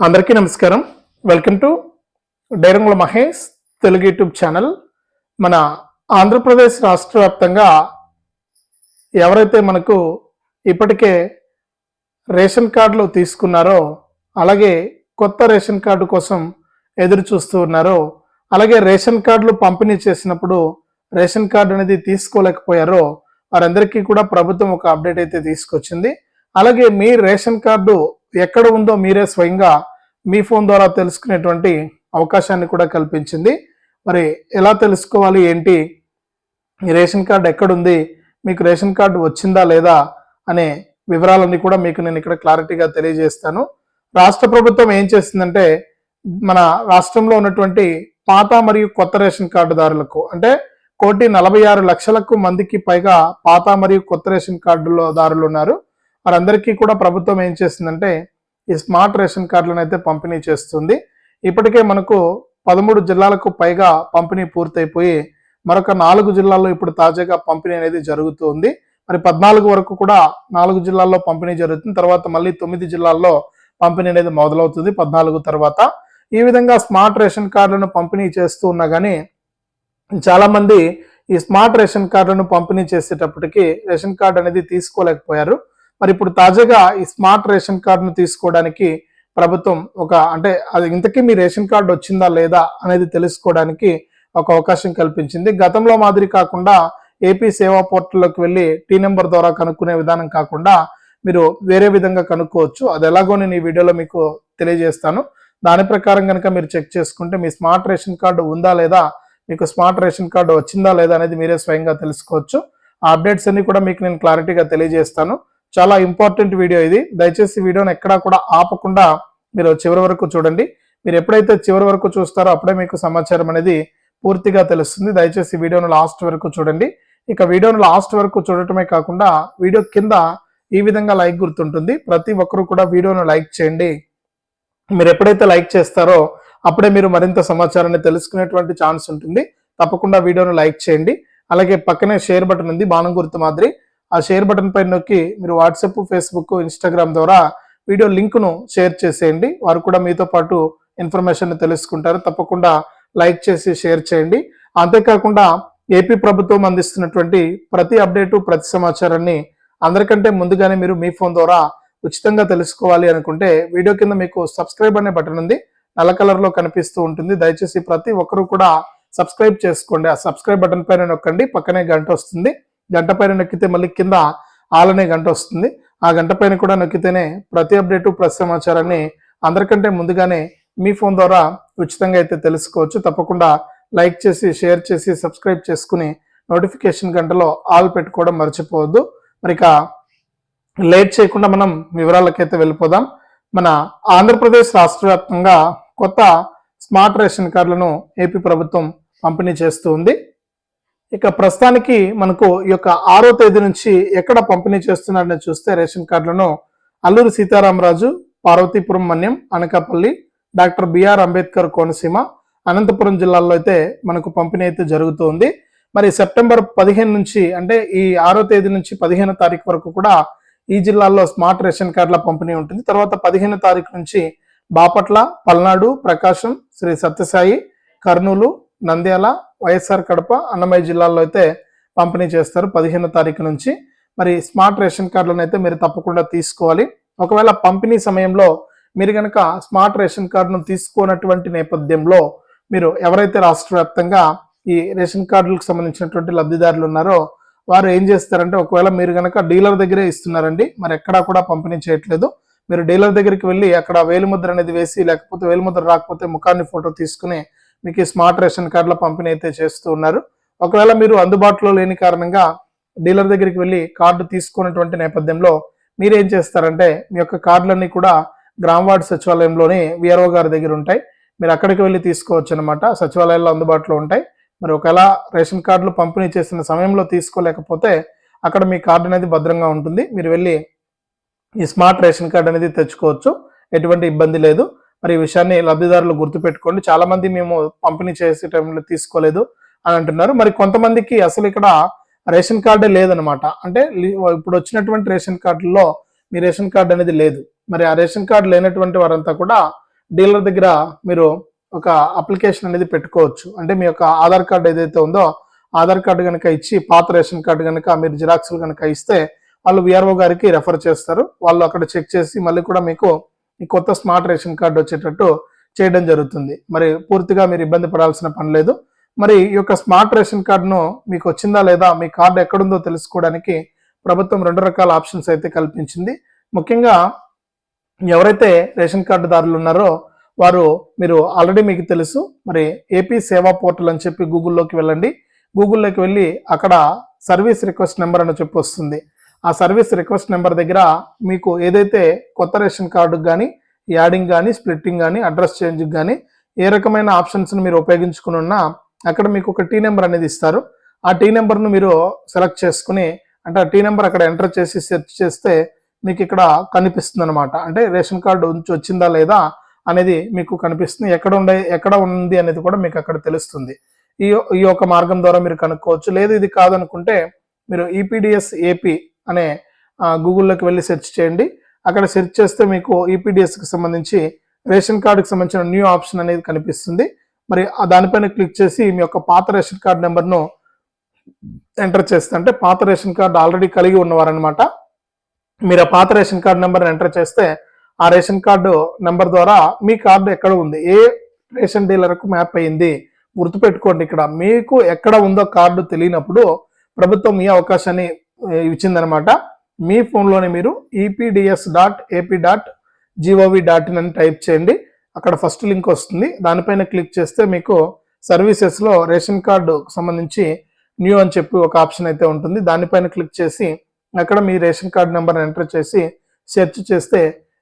అందరికీ నమస్కారం. Welcome to డైరంగుల మహేష్ తెలుగు యూట్యూబ్ ఛానల్. మన ఆంధ్రప్రదేశ్ రాష్ట్ర వ్యాప్తంగా ఎవరైతే మనకు ఇప్పటికే రేషన్ కార్డులు తీసుకున్నారో అలాగే కొత్త రేషన్ కార్డు కోసం ఎదురు చూస్తూ ఉన్నారో అలాగే రేషన్ కార్డులు పంపిణీ చేసినప్పుడు రేషన్ కార్డు అనేది తీసుకోలేకపోయారో వారందరికీ కూడా ప్రభుత్వం ఒక అప్డేట్ అయితే తీసుకొచ్చింది. అలాగే మీ రేషన్ కార్డు ఎక్కడ ఉందో మీరే స్వయంగా మీ ఫోన్ ద్వారా తెలుసుకునేటువంటి అవకాశాన్ని కూడా కల్పించింది. మరి ఎలా తెలుసుకోవాలి? ఏంటి? ఈ రేషన్ కార్డు ఎక్కడుంది? మీకు రేషన్ కార్డు వచ్చిందా లేదా? అనే వివరాలన్నీ కూడా మీకు నేను ఇక్కడ క్లారిటీగా తెలియజేస్తాను. రాష్ట్ర ప్రభుత్వం ఏం చేసిందంటే మన రాష్ట్రంలో ఉన్నటువంటి పాత మరియు కొత్త రేషన్ కార్డుదారులకు అంటే కోటి నలభై ఆరు లక్షలకు మందికి పైగా పాత మరియు కొత్త రేషన్ కార్డులో దారులు ఉన్నారు. వారందరికీ కూడా ప్రభుత్వం ఏం చేసిందంటే ఈ స్మార్ట్ రేషన్ కార్డులను అయితే పంపిణీ చేస్తుంది. ఇప్పటికే మనకు పదమూడు జిల్లాలకు పైగా పంపిణీ పూర్తయిపోయి మరొక నాలుగు జిల్లాల్లో ఇప్పుడు తాజాగా పంపిణీ అనేది జరుగుతుంది. మరి పద్నాలుగు వరకు కూడా నాలుగు జిల్లాల్లో పంపిణీ జరుగుతుంది. తర్వాత మళ్ళీ తొమ్మిది జిల్లాల్లో పంపిణీ అనేది మొదలవుతుంది పద్నాలుగు తర్వాత. ఈ విధంగా స్మార్ట్ రేషన్ కార్డులను పంపిణీ చేస్తూ ఉన్నా కానీ చాలామంది ఈ స్మార్ట్ రేషన్ కార్డులను పంపిణీ చేసేటప్పటికి రేషన్ కార్డు అనేది తీసుకోలేకపోయారు. మరి ఇప్పుడు తాజాగా ఈ స్మార్ట్ రేషన్ కార్డును తీసుకోవడానికి ప్రభుత్వం ఒక అంటే అది ఇంతకీ మీ రేషన్ కార్డు వచ్చిందా లేదా అనేది తెలుసుకోవడానికి ఒక అవకాశం కల్పించింది. గతంలో మాదిరి కాకుండా ఏపీ సేవా పోర్టల్లోకి వెళ్ళి టీ నెంబర్ ద్వారా కనుక్కునే విధానం కాకుండా మీరు వేరే విధంగా కనుక్కోవచ్చు. అది ఎలాగో నేను ఈ వీడియోలో మీకు తెలియజేస్తాను. దాని ప్రకారం కనుక మీరు చెక్ చేసుకుంటే మీ స్మార్ట్ రేషన్ కార్డు ఉందా లేదా మీకు స్మార్ట్ రేషన్ కార్డు వచ్చిందా లేదా అనేది మీరే స్వయంగా తెలుసుకోవచ్చు. ఆ అప్డేట్స్ అన్ని కూడా మీకు నేను క్లారిటీగా తెలియజేస్తాను. చాలా ఇంపార్టెంట్ వీడియో ఇది. దయచేసి వీడియోని ఎక్కడా కూడా ఆపకుండా మీరు చివరి వరకు చూడండి. మీరు ఎప్పుడైతే చివరి వరకు చూస్తారో అప్పుడే మీకు సమాచారం అనేది పూర్తిగా తెలుస్తుంది. దయచేసి వీడియోను లాస్ట్ వరకు చూడండి. ఇక వీడియోను లాస్ట్ వరకు చూడటమే కాకుండా వీడియో కింద ఈ విధంగా లైక్ గుర్తుంటుంది. ప్రతి ఒక్కరు కూడా వీడియోను లైక్ చేయండి. మీరు ఎప్పుడైతే లైక్ చేస్తారో అప్పుడే మీరు మరింత సమాచారాన్ని తెలుసుకునేటువంటి ఛాన్స్ ఉంటుంది. తప్పకుండా వీడియోను లైక్ చేయండి. అలాగే పక్కనే షేర్ బటన్ ఉంది బాణం గుర్తు మాదిరి. ఆ షేర్ బటన్ పైన నొక్కి మీరు వాట్సాప్ ఫేస్బుక్ ఇన్స్టాగ్రామ్ ద్వారా వీడియో లింక్ను షేర్ చేసేయండి. వారు కూడా మీతో పాటు ఇన్ఫర్మేషన్ తెలుసుకుంటారు. తప్పకుండా లైక్ చేసి షేర్ చేయండి. అంతేకాకుండా ఏపీ ప్రభుత్వం అందిస్తున్నటువంటి ప్రతి అప్డేటు ప్రతి సమాచారాన్ని అందరికంటే ముందుగానే మీరు మీ ఫోన్ ద్వారా ఉచితంగా తెలుసుకోవాలి అనుకుంటే వీడియో కింద మీకు సబ్స్క్రైబ్ అనే బటన్ ఉంది. నల్ల కలర్లో కనిపిస్తూ ఉంటుంది. దయచేసి ప్రతి ఒక్కరూ కూడా సబ్స్క్రైబ్ చేసుకోండి. ఆ సబ్స్క్రైబ్ బటన్ పైన నొక్కండి. పక్కనే గంట వస్తుంది. గంట పైన నొక్కితే మళ్ళీ కింద ఆలనే గంట వస్తుంది. ఆ గంట పైన కూడా నొక్కితేనే ప్రతి అప్డేటు ప్రతి సమాచారాన్ని అందరికంటే ముందుగానే మీ ఫోన్ ద్వారా ఉచితంగా అయితే తెలుసుకోవచ్చు. తప్పకుండా లైక్ చేసి షేర్ చేసి సబ్స్క్రైబ్ చేసుకుని నోటిఫికేషన్ గంటలో ఆల్ పెట్టుకోవడం మర్చిపోవద్దు. మరి ఇక లేట్ చేయకుండా మనం వివరాలకైతే వెళ్ళిపోదాం. మన ఆంధ్రప్రదేశ్ రాష్ట్ర వ్యాప్తంగా కొత్త స్మార్ట్ రేషన్ కార్డులను ఏపీ ప్రభుత్వం పంపిణీ చేస్తూ ఉంది. ఇక ప్రస్తుతానికి మనకు ఈ యొక్క ఆరో తేదీ నుంచి ఎక్కడ పంపిణీ చేస్తున్నారని చూస్తే రేషన్ కార్డులను Alluri Sitaramaraju Parvathipuram Manyam Anakapalli doctor B R Ambedkar Konaseema Anantapuram జిల్లాల్లో అయితే మనకు పంపిణీ అయితే జరుగుతుంది. మరి సెప్టెంబర్ పదిహేను నుంచి అంటే ఈ ఆరో తేదీ నుంచి పదిహేను తారీఖు వరకు కూడా ఈ జిల్లాల్లో స్మార్ట్ రేషన్ కార్డుల పంపిణీ ఉంటుంది. తర్వాత పదిహేను తారీఖు నుంచి బాపట్ల పల్నాడు ప్రకాశం శ్రీ సత్యసాయి కర్నూలు నంద్యాల వైఎస్ఆర్ కడప అన్నమయ్య జిల్లాల్లో అయితే పంపిణీ చేస్తారు పదిహేను తారీఖు నుంచి. మరి స్మార్ట్ రేషన్ కార్డులను అయితే మీరు తప్పకుండా తీసుకోవాలి. ఒకవేళ పంపిణీ సమయంలో మీరు కనుక స్మార్ట్ రేషన్ కార్డును తీసుకోనటువంటి నేపథ్యంలో మీరు ఎవరైతే రాష్ట్ర వ్యాప్తంగా ఈ రేషన్ కార్డులకు సంబంధించినటువంటి లబ్ధిదారులు ఉన్నారో వారు ఏం చేస్తారంటే ఒకవేళ మీరు కనుక డీలర్ దగ్గరే ఇస్తున్నారండి మరి ఎక్కడా కూడా పంపిణీ చేయట్లేదు. మీరు డీలర్ దగ్గరికి వెళ్ళి అక్కడ వేలిముద్ర అనేది వేసి లేకపోతే వేలిముద్ర రాకపోతే ముఖాన్ని ఫోటో తీసుకుని మీకు స్మార్ట్ రేషన్ కార్డుల పంపిణీ అయితే చేస్తూ ఉన్నారు. ఒకవేళ మీరు అందుబాటులో లేని కారణంగా డీలర్ దగ్గరికి వెళ్ళి కార్డు తీసుకున్నటువంటి నేపథ్యంలో మీరేం చేస్తారంటే మీ యొక్క కార్డులన్నీ కూడా గ్రామ వార్డు సచివాలయంలోని విఆర్ఓ గారి దగ్గర ఉంటాయి. మీరు అక్కడికి వెళ్ళి తీసుకోవచ్చు అనమాట సచివాలయాల్లో అందుబాటులో ఉంటాయి. మరి ఒకవేళ రేషన్ కార్డులు పంపిణీ చేసిన సమయంలో తీసుకోలేకపోతే అక్కడ మీ కార్డు అనేది భద్రంగా ఉంటుంది. మీరు వెళ్ళి ఈ స్మార్ట్ రేషన్ కార్డు అనేది తెచ్చుకోవచ్చు. ఎటువంటి ఇబ్బంది లేదు. మరి ఈ విషయాన్ని లబ్ధిదారులు గుర్తుపెట్టుకోండి. చాలా మంది మేము పంపిణీ చేసే టైంలో తీసుకోలేదు అని అంటున్నారు. మరి కొంతమందికి అసలు ఇక్కడ రేషన్ కార్డే లేదనమాట అంటే ఇప్పుడు వచ్చినటువంటి రేషన్ కార్డుల్లో మీ రేషన్ కార్డు అనేది లేదు. మరి ఆ రేషన్ కార్డు లేనటువంటి వారంతా కూడా డీలర్ దగ్గర మీరు ఒక అప్లికేషన్ అనేది పెట్టుకోవచ్చు. అంటే మీ యొక్క ఆధార్ కార్డు ఏదైతే ఉందో ఆధార్ కార్డు కనుక ఇచ్చి పాత రేషన్ కార్డు కనుక మీరు జిరాక్స్లు కనుక ఇస్తే వాళ్ళు విఆర్ఓ గారికి రెఫర్ చేస్తారు. వాళ్ళు అక్కడ చెక్ చేసి మళ్ళీ కూడా మీకు ఈ కొత్త స్మార్ట్ రేషన్ కార్డు వచ్చేటట్టు చేయడం జరుగుతుంది. మరి పూర్తిగా మీరు ఇబ్బంది పడాల్సిన పని లేదు. మరి ఈ యొక్క స్మార్ట్ రేషన్ కార్డును మీకు వచ్చిందా లేదా మీ కార్డు ఎక్కడుందో తెలుసుకోవడానికి ప్రభుత్వం రెండు రకాల ఆప్షన్స్ అయితే కల్పించింది. ముఖ్యంగా ఎవరైతే రేషన్ కార్డుదారులు ఉన్నారో వారు మీరు ఆల్రెడీ మీకు తెలుసు. మరి ఏపీ సేవా పోర్టల్ అని చెప్పి గూగుల్లోకి వెళ్ళండి. గూగుల్లోకి వెళ్ళి అక్కడ సర్వీస్ రిక్వెస్ట్ నెంబర్ అని చెప్పి వస్తుంది. ఆ సర్వీస్ రిక్వెస్ట్ నెంబర్ దగ్గర మీకు ఏదైతే కొత్త రేషన్ కార్డుకు కానీ యాడింగ్ కానీ స్ప్లిట్టింగ్ కానీ అడ్రస్ చేంజ్కి కానీ ఏ రకమైన ఆప్షన్స్ని మీరు ఉపయోగించుకుని ఉన్నా అక్కడ మీకు ఒక టీ నెంబర్ అనేది ఇస్తారు. ఆ టీ నెంబర్ను మీరు సెలెక్ట్ చేసుకుని అంటే ఆ టీ నెంబర్ అక్కడ ఎంటర్ చేసి సెర్చ్ చేస్తే మీకు ఇక్కడ కనిపిస్తుంది అనమాట అంటే రేషన్ కార్డు ఉంచి వచ్చిందా లేదా అనేది మీకు కనిపిస్తుంది. ఎక్కడ ఉండే ఎక్కడ ఉంది అనేది కూడా మీకు అక్కడ తెలుస్తుంది. ఈ ఈ యొక్క మార్గం ద్వారా మీరు కనుక్కోవచ్చు. లేదు ఇది కాదనుకుంటే మీరు ఈపీడిఎస్ ఏపీ అనే గూగుల్లోకి వెళ్ళి సెర్చ్ చేయండి. అక్కడ సెర్చ్ చేస్తే మీకు ఈపీడిఎస్కి సంబంధించి రేషన్ కార్డుకి సంబంధించిన న్యూ ఆప్షన్ అనేది కనిపిస్తుంది. మరి ఆ దానిపైన క్లిక్ చేసి మీ యొక్క పాత రేషన్ కార్డు నెంబర్ను ఎంటర్ చేస్తే అంటే పాత రేషన్ కార్డు ఆల్రెడీ కలిగి ఉన్నవారనమాట మీరు ఆ పాత రేషన్ కార్డు నెంబర్ ఎంటర్ చేస్తే ఆ రేషన్ కార్డు నెంబర్ ద్వారా మీ కార్డు ఎక్కడ ఉంది? ఏ రేషన్ డీలర్కు మ్యాప్ అయింది? గుర్తుపెట్టుకోండి ఇక్కడ. మీకు ఎక్కడ ఉందో కార్డు తెలియనప్పుడు ప్రభుత్వం ఈ అవకాశాన్ని ఇచ్చిందనమాట. మీ ఫోన్లోనే మీరు EPDS dot AP dot GOV dot in అని టైప్ చేయండి. అక్కడ ఫస్ట్ లింక్ వస్తుంది. దానిపైన క్లిక్ చేస్తే మీకు సర్వీసెస్లో రేషన్ కార్డు సంబంధించి న్యూ అని చెప్పి ఒక ఆప్షన్ అయితే ఉంటుంది. దానిపైన క్లిక్ చేసి అక్కడ మీ రేషన్ కార్డు నెంబర్ ఎంటర్ చేసి సెర్చ్ చేస్తే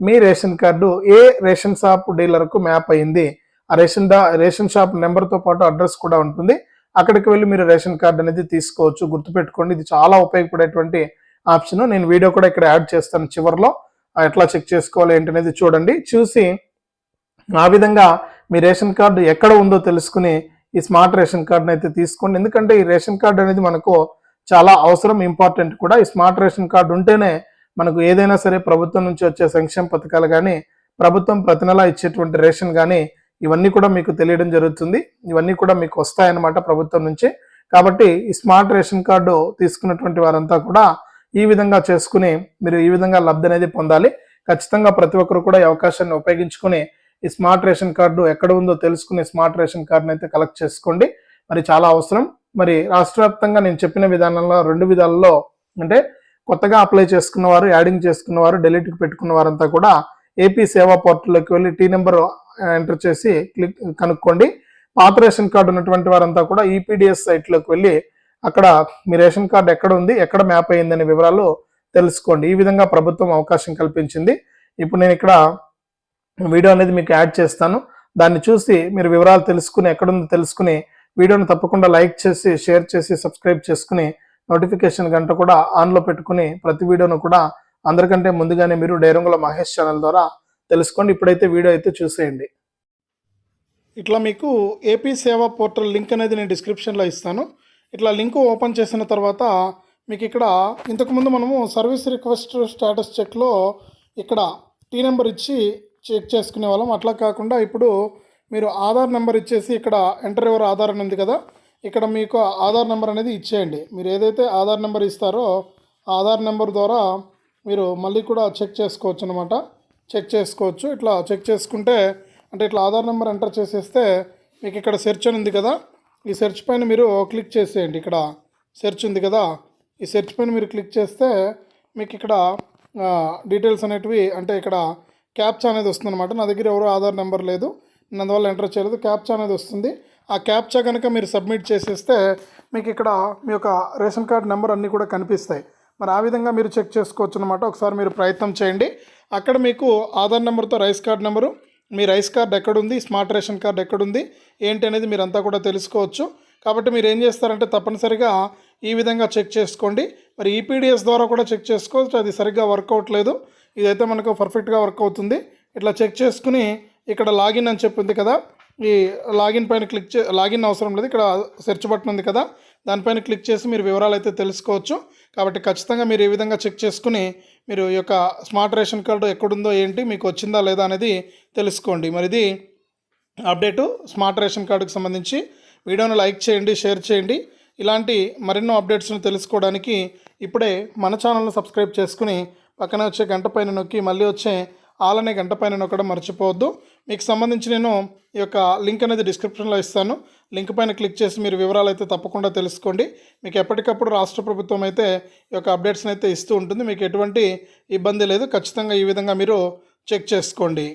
మీ రేషన్ కార్డు ఏ రేషన్ షాప్ డీలర్కు మ్యాప్ అయింది. ఆ రేషన్ డా రేషన్ షాప్ నెంబర్తో పాటు అడ్రస్ కూడా ఉంటుంది. అక్కడికి వెళ్ళి మీరు రేషన్ కార్డు అనేది తీసుకోవచ్చు గుర్తుపెట్టుకోండి. ఇది చాలా ఉపయోగపడేటువంటి ఆప్షన్. నేను వీడియో కూడా ఇక్కడ యాడ్ చేస్తాను చివరిలో. ఎట్లా చెక్ చేసుకోవాలి ఏంటనేది చూడండి. చూసి ఆ విధంగా మీ రేషన్ కార్డు ఎక్కడ ఉందో తెలుసుకుని ఈ స్మార్ట్ రేషన్ కార్డుని అయితే తీసుకోండి. ఎందుకంటే ఈ రేషన్ కార్డు అనేది మనకు చాలా అవసరం ఇంపార్టెంట్ కూడా. ఈ స్మార్ట్ రేషన్ కార్డు ఉంటేనే మనకు ఏదైనా సరే ప్రభుత్వం నుంచి వచ్చే సంక్షేమ పథకాలు కానీ ప్రభుత్వం ప్రతి నెల ఇచ్చేటువంటి రేషన్ కానీ ఇవన్నీ కూడా మీకు తెలియడం జరుగుతుంది. ఇవన్నీ కూడా మీకు వస్తాయన్నమాట ప్రభుత్వం నుంచి. కాబట్టి ఈ స్మార్ట్ రేషన్ కార్డు తీసుకున్నటువంటి వారంతా కూడా ఈ విధంగా చేసుకుని మీరు ఈ విధంగా లబ్ధి అనేది పొందాలి. ఖచ్చితంగా ప్రతి ఒక్కరు కూడా ఈ అవకాశాన్ని ఉపయోగించుకుని ఈ స్మార్ట్ రేషన్ కార్డు ఎక్కడ ఉందో తెలుసుకుని స్మార్ట్ రేషన్ కార్డుని అయితే కలెక్ట్ చేసుకోండి. మరి చాలా అవసరం. మరి రాష్ట్ర వ్యాప్తంగా నేను చెప్పిన విధానంలో రెండు విధాలలో అంటే కొత్తగా అప్లై చేసుకున్నవారు యాడింగ్ చేసుకున్నవారు డెలీట్కి పెట్టుకున్న వారంతా కూడా ఏపీ సేవా పోర్టల్లోకి వెళ్ళి టీ నెంబర్ ఎంటర్ చేసి క్లిక్ కనుక్కోండి. పాత రేషన్ కార్డు ఉన్నటువంటి వారంతా కూడా ఈపీడిఎస్ సైట్లోకి వెళ్ళి అక్కడ మీ రేషన్ కార్డు ఎక్కడ ఉంది ఎక్కడ మ్యాప్ అయ్యిందనే వివరాలు తెలుసుకోండి. ఈ విధంగా ప్రభుత్వం అవకాశం కల్పించింది. ఇప్పుడు నేను ఇక్కడ వీడియో అనేది మీకు యాడ్ చేస్తాను. దాన్ని చూసి మీరు వివరాలు తెలుసుకుని ఎక్కడుందో తెలుసుకుని వీడియోని తప్పకుండా లైక్ చేసి షేర్ చేసి సబ్స్క్రైబ్ చేసుకుని నోటిఫికేషన్ గంట కూడా ఆన్లో పెట్టుకుని ప్రతి వీడియోను కూడా అందరికంటే ముందుగానే మీరు డైరంగుల మహేష్ ఛానల్ ద్వారా తెలుసుకోండి. ఇప్పుడైతే వీడియో అయితే చూసేయండి. ఇట్లా మీకు ఏపీ సేవా పోర్టల్ లింక్ అనేది నేను డిస్క్రిప్షన్లో ఇస్తాను. ఇట్లా లింక్ ఓపెన్ చేసిన తర్వాత మీకు ఇక్కడ ఇంతకుముందు మనము సర్వీస్ రిక్వెస్ట్ స్టేటస్ చెక్లో ఇక్కడ టీ నెంబర్ ఇచ్చి చెక్ చేసుకునే వాళ్ళం. అట్లా కాకుండా ఇప్పుడు మీరు ఆధార్ నెంబర్ ఇచ్చేసి ఇక్కడ ఎంటర్ ఎవరు ఆధార్ అని ఉంది కదా ఇక్కడ మీకు ఆధార్ నెంబర్ అనేది ఇచ్చేయండి. మీరు ఏదైతే ఆధార్ నెంబర్ ఇస్తారో ఆ ఆధార్ నెంబర్ ద్వారా మీరు మళ్ళీ కూడా చెక్ చేసుకోవచ్చు అనమాట చెక్ చేసుకోవచ్చు. ఇట్లా చెక్ చేసుకుంటే అంటే ఇట్లా ఆధార్ నెంబర్ ఎంటర్ చేసేస్తే మీకు ఇక్కడ సెర్చ్ అని ఉంది కదా? ఈ సెర్చ్ పైన మీరు క్లిక్ చేసేయండి ఇక్కడ. సెర్చ్ ఉంది కదా? ఈ సెర్చ్ పైన మీరు క్లిక్ చేస్తే మీకు ఇక్కడ డీటెయిల్స్ అనేటివి అంటే ఇక్కడ క్యాప్చా అనేది వస్తుందన్నమాట. నా దగ్గర ఎవరు ఆధార్ నెంబర్ లేదు. నేను అందువల్ల ఎంటర్ చేయలేదు. క్యాప్చా అనేది వస్తుంది. ఆ క్యాప్చా కనుక మీరు సబ్మిట్ చేసేస్తే మీకు ఇక్కడ మీ యొక్క రేషన్ కార్డ్ నెంబర్ అన్నీ కూడా కనిపిస్తాయి. మరి ఆ విధంగా మీరు చెక్ చేసుకోవచ్చు అనమాట ఒకసారి మీరు ప్రయత్నం చేయండి. అక్కడ మీకు ఆధార్ నెంబర్తో రైస్ కార్డ్ నెంబరు మీ రైస్ కార్డ్ ఎక్కడుంది స్మార్ట్ రేషన్ కార్డ్ ఎక్కడుంది ఏంటి అనేది మీరంతా కూడా తెలుసుకోవచ్చు. కాబట్టి మీరు ఏం చేస్తారంటే తప్పనిసరిగా ఈ విధంగా చెక్ చేసుకోండి. మరి ఈపీడిఎస్ ద్వారా కూడా చెక్ చేసుకోవచ్చు. అది సరిగ్గా వర్క్ అవ్వట్లేదు ఇదైతే మనకు పర్ఫెక్ట్గా వర్క్ అవుతుంది. ఇట్లా చెక్ చేసుకుని ఇక్కడ లాగిన్ అని చెప్పింది కదా. ఈ లాగిన్ పైన క్లిక్ చే లాగిన్ అవసరం లేదు. ఇక్కడ సెర్చ్ బటన్ ఉంది కదా. దానిపైన క్లిక్ చేసి మీరు వివరాలు అయితే తెలుసుకోవచ్చు. కాబట్టి ఖచ్చితంగా మీరు ఈ విధంగా చెక్ చేసుకుని మీరు ఈ యొక్క స్మార్ట్ రేషన్ కార్డు ఎక్కడుందో ఏంటి మీకు వచ్చిందా లేదా అనేది తెలుసుకోండి. మరి ఇది అప్డేటు స్మార్ట్ రేషన్ కార్డుకు సంబంధించి. వీడియోను లైక్ చేయండి షేర్ చేయండి. ఇలాంటి మరెన్నో అప్డేట్స్ను తెలుసుకోవడానికి ఇప్పుడే మన ఛానల్ను సబ్స్క్రైబ్ చేసుకుని పక్కన వచ్చే గంట పైన నొక్కి మళ్ళీ వచ్చే ఆలనే గంట పైన నొక్కడం మర్చిపోవద్దు. మీకు సంబంధించి నేను ఈ యొక్క లింక్ అనేది డిస్క్రిప్షన్లో ఇస్తాను. లింక్ పైన క్లిక్ చేసి మీరు వివరాలు అయితే తప్పకుండా తెలుసుకోండి. మీకు ఎప్పటికప్పుడు రాష్ట్ర ప్రభుత్వం అయితే ఈ యొక్క అప్డేట్స్ని అయితే ఇస్తూ ఉంటుంది. మీకు ఎటువంటి ఇబ్బంది లేదు. ఖచ్చితంగా ఈ విధంగా మీరు చెక్ చేసుకోండి.